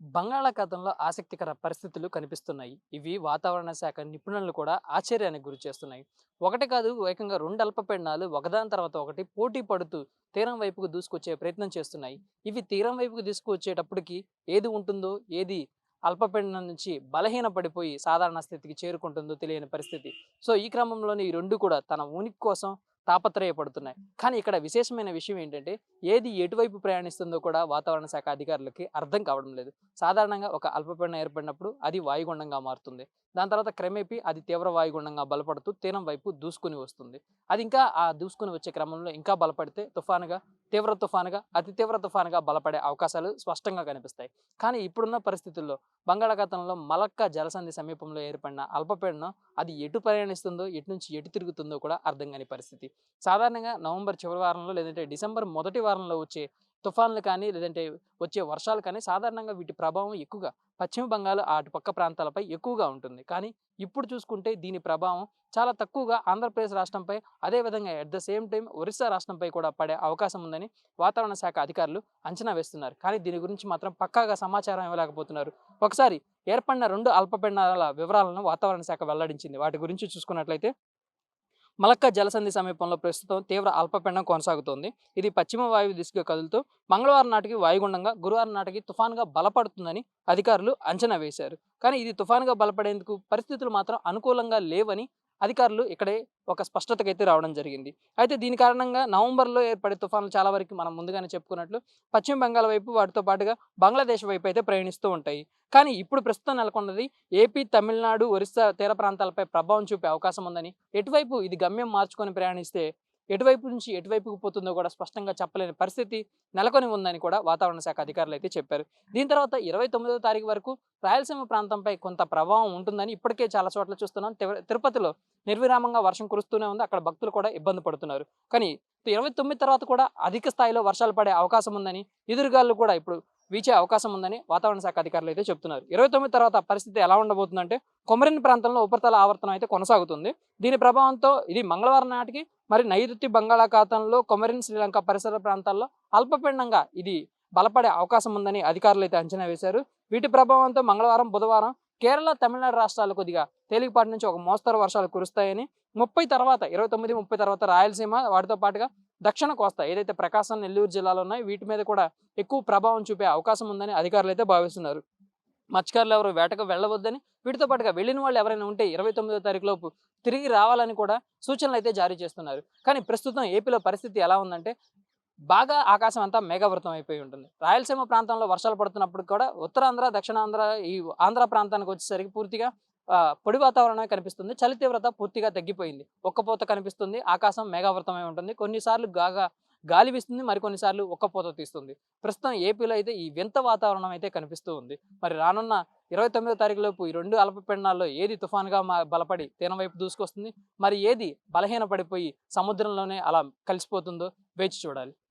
బంగాళాఖాతంలో ఆసక్తికర పరిస్థితులు కనిపిస్తున్నాయి. ఇవి వాతావరణ శాఖ నిపుణులను కూడా ఆశ్చర్యానికి గురి చేస్తున్నాయి. ఒకటి కాదు ఏకంగా రెండు అల్పపీడనాలు ఒకదాని తర్వాత ఒకటి పోటీ పడుతూ తీరం వైపుకు దూసుకొచ్చే ప్రయత్నం చేస్తున్నాయి. ఇవి తీరం వైపుకు తీసుకువచ్చేటప్పటికి ఏది ఉంటుందో ఏది అల్పపీడనం నుంచి బలహీన పడిపోయి సాధారణ స్థితికి చేరుకుంటుందో తెలియని పరిస్థితి. సో ఈ క్రమంలోనే ఈ రెండు కూడా తన ఉనికి కోసం తాపత్రయపడుతున్నాయి. కానీ ఇక్కడ విశేషమైన విషయం ఏంటంటే ఏది ఎటువైపు ప్రయాణిస్తుందో కూడా వాతావరణ శాఖ అధికారులకి అర్థం కావడం లేదు. సాధారణంగా ఒక అల్పపీడనం ఏర్పడినప్పుడు అది వాయుగుండంగా మారుతుంది. దాని తర్వాత క్రమేపీ అది తీవ్ర వాయుగుండంగా బలపడుతూ తీరం వైపు దూసుకుని వస్తుంది. అది ఇంకా ఆ దూసుకుని వచ్చే క్రమంలో ఇంకా బలపడితే తుఫానుగా తీవ్ర తుఫానుగా అతి తీవ్ర తుఫానుగా బలపడే అవకాశాలు స్పష్టంగా కనిపిస్తాయి. కానీ ఇప్పుడున్న పరిస్థితుల్లో బంగాళాఖాతంలో మలక్క జలసంధి సమీపంలో ఏర్పడిన అల్పపీడనం అది ఎటు ప్రయాణిస్తుందో ఎటు నుంచి ఎటు తిరుగుతుందో కూడా అర్థం కాని పరిస్థితి. సాధారణంగా నవంబర్ చివరి వారంలో లేదంటే డిసెంబర్ మొదటి వారంలో వచ్చే తుఫాన్లు కానీ లేదంటే వచ్చే వర్షాలు కానీ సాధారణంగా వీటి ప్రభావం ఎక్కువగా పశ్చిమ బంగాల్ అటుపక్క ప్రాంతాలపై ఎక్కువగా ఉంటుంది. కానీ ఇప్పుడు చూసుకుంటే దీని ప్రభావం చాలా తక్కువగా ఆంధ్రప్రదేశ్ రాష్ట్రంపై అదేవిధంగా at the same time Orissa రాష్ట్రంపై కూడా పడే అవకాశం ఉందని వాతావరణ శాఖ అధికారులు అంచనా వేస్తున్నారు. కానీ దీని గురించి మాత్రం పక్కాగా సమాచారం ఇవ్వలేకపోతున్నారు. ఒకసారి ఏర్పడిన రెండు అల్పపీడనాల వివరాలను వాతావరణ శాఖ వెల్లడించింది. వాటి గురించి చూసుకున్నట్లయితే మలక్క జలసంధి సమీపంలో ప్రస్తుతం తీవ్ర అల్పపీడనం కొనసాగుతోంది. ఇది పశ్చిమ వాయువు దిశగా కదులుతూ మంగళవారం నాటికి వాయుగుండంగా గురువారం నాటికి తుఫాన్గా బలపడుతుందని అధికారులు అంచనా వేశారు. కానీ ఇది తుఫాన్గా బలపడేందుకు పరిస్థితులు మాత్రం అనుకూలంగా లేవని అధికారులు ఇక్కడే ఒక స్పష్టతకైతే రావడం జరిగింది. అయితే దీని కారణంగా నవంబర్లో ఏర్పడే తుఫాన్లు చాలా వరకు మనం ముందుగానే చెప్పుకున్నట్లు పశ్చిమ బెంగాల్ వైపు వాటితో పాటుగా బంగ్లాదేశ్ వైపు అయితే ప్రయాణిస్తూ ఉంటాయి. కానీ ఇప్పుడు ప్రస్తుతం నెలకొన్నది ఏపీ తమిళనాడు ఒరిస్సా తీర ప్రాంతాలపై ప్రభావం చూపే అవకాశం ఉందని ఎటువైపు ఇది గమ్యం మార్చుకొని ప్రయాణిస్తే ఎటువైపు నుంచి ఎటువైపుకు పోతుందో కూడా స్పష్టంగా చెప్పలేని పరిస్థితి నెలకొని ఉందని కూడా వాతావరణ శాఖ అధికారులు అయితే చెప్పారు. దీని తర్వాత ఇరవై తొమ్మిదో తారీఖు వరకు రాయలసీమ ప్రాంతంపై కొంత ప్రభావం ఉంటుందని ఇప్పటికే చాలా చోట్ల చూస్తున్నాం. తిరుపతిలో నిర్విరామంగా వర్షం కురుస్తూనే ఉంది. అక్కడ భక్తులు కూడా ఇబ్బంది పడుతున్నారు. కానీ ఇరవై తొమ్మిది తర్వాత కూడా అధిక స్థాయిలో వర్షాలు పడే అవకాశం ఉందని ఎదురుగాలు కూడా ఇప్పుడు వీచే అవకాశం ఉందని వాతావరణ శాఖ అధికారులు అయితే చెప్తున్నారు. ఇరవై తొమ్మిది తర్వాత పరిస్థితి ఎలా ఉండబోతుందంటే కొమరిన్ ప్రాంతంలో ఉపరితల ఆవర్తనం అయితే కొనసాగుతుంది. దీని ప్రభావంతో ఇది మంగళవారం నాటికి మరి నైరుతి బంగాళాఖాతంలో కొమరిన్ శ్రీలంక పరిసర ప్రాంతాల్లో అల్పపీండంగా ఇది బలపడే అవకాశం ఉందని అధికారులు అయితే అంచనా వేశారు. వీటి ప్రభావంతో మంగళవారం బుధవారం కేరళ తమిళనాడు రాష్ట్రాలు కొద్దిగా తేలికపాటి నుంచి ఒక మోస్తరు వర్షాలు కురుస్తాయని ముప్పై తర్వాత ఇరవై తొమ్మిది ముప్పై తర్వాత రాయలసీమ వాటితో పాటుగా దక్షిణ కోస్తా ఏదైతే ప్రకాశం నెల్లూరు జిల్లాలో ఉన్నాయో వీటి మీద కూడా ఎక్కువ ప్రభావం చూపే అవకాశం ఉందని అధికారులు అయితే భావిస్తున్నారు. మత్స్యకారులు ఎవరు వేటకు వెళ్ళవద్దని వీటితో పాటుగా వెళ్ళిన వాళ్ళు ఎవరైనా ఉంటే ఇరవై తొమ్మిదో తారీఖు లోపు తిరిగి రావాలని కూడా సూచనలు అయితే జారీ చేస్తున్నారు. కానీ ప్రస్తుతం ఏపీలో పరిస్థితి ఎలా ఉందంటే బాగా ఆకాశం అంతా మేఘావృతం అయిపోయి ఉంటుంది. రాయలసీమ ప్రాంతంలో వర్షాలు పడుతున్నప్పుడు కూడా ఉత్తరాంధ్ర దక్షిణాంధ్ర ఈ ఆంధ్ర ప్రాంతానికి వచ్చేసరికి పూర్తిగా పొడి వాతావరణమే కనిపిస్తుంది. చలి తీవ్రత పూర్తిగా తగ్గిపోయింది. ఒక్కపోత కనిపిస్తుంది. ఆకాశం మేఘావృతమై ఉంటుంది. కొన్నిసార్లు గాగా గాలి వీస్తుంది మరికొన్నిసార్లు ఒక్కపోత తీస్తుంది. ప్రస్తుతం ఏపీలో అయితే ఈ వింత వాతావరణం అయితే కనిపిస్తూ ఉంది. మరి రానున్న ఇరవై తొమ్మిదో తారీఖు లోపు ఈ రెండు అల్పపీడనాల్లో ఏది తుఫాన్గా మా బలపడి తీరం వైపు దూసుకొస్తుంది? మరి ఏది బలహీన పడిపోయి సముద్రంలోనే అలా కలిసిపోతుందో వేచి చూడాలి.